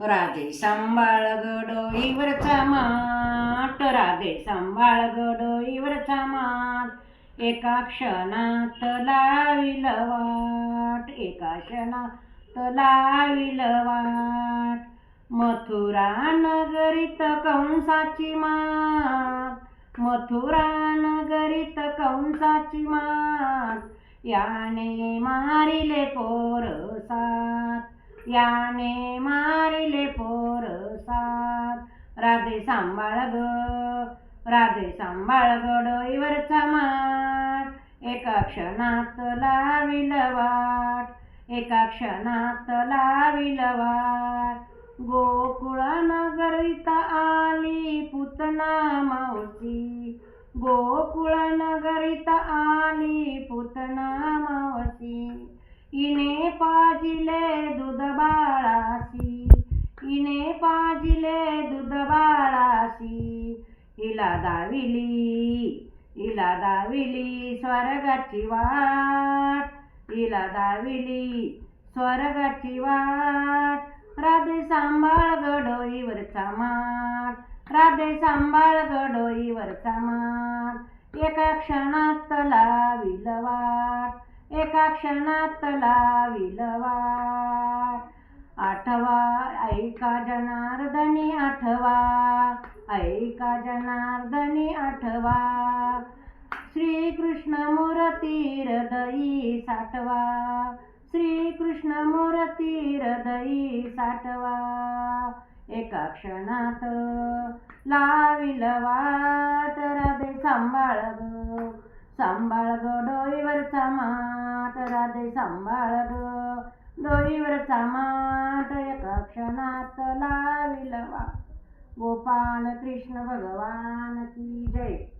राधे सांभाळ गडोईवरचा माठ. राधे सांभाळ गडोईवरचा मात एका क्षणात लाविल वाट. एका क्षणात लाविल वाट. मथुरा नगरीत कंसाची मात मथुरा नगरीत कंसाची मात याने मारिले पो याने मारिले पोर सात राधे सांभाळ ग राधे सांभाळ गडईवरचा माठ. एका क्षणात लाविल वाट एका क्षणात लाविल वाट. गोकुळा नगरीत आली पुतना मावशी. गोकुळा आली पुतना मावशी. इने पाजिले दूध बाळाशी. हिला दाविली हिला दाविली स्वर्गाची वाट. हिला दाविली स्वर्गाची वाट. राधे सांभाळ गडोईवरचा माठ. राधे सांभाळ गडोईवरचा माठ. एका क्षणात लाविल वाट. एका क्षणात लाविल वाट. आठवा ऐका जनार्दनी आठवा. ऐका जनार्दनी आठवा. श्रीकृष्ण मूर्ती हृदयी साठवा. श्रीकृष्ण मूर्ती हृदयी साठवा. एका क्षणात लाविल वाट राधे सांभाळ ग सांभाळ ग डोईवरचा माठ राधे सांभाळ ग डोईवरचा माठ एका क्षणात लाविल गोपाल कृष्ण भगवान की जय.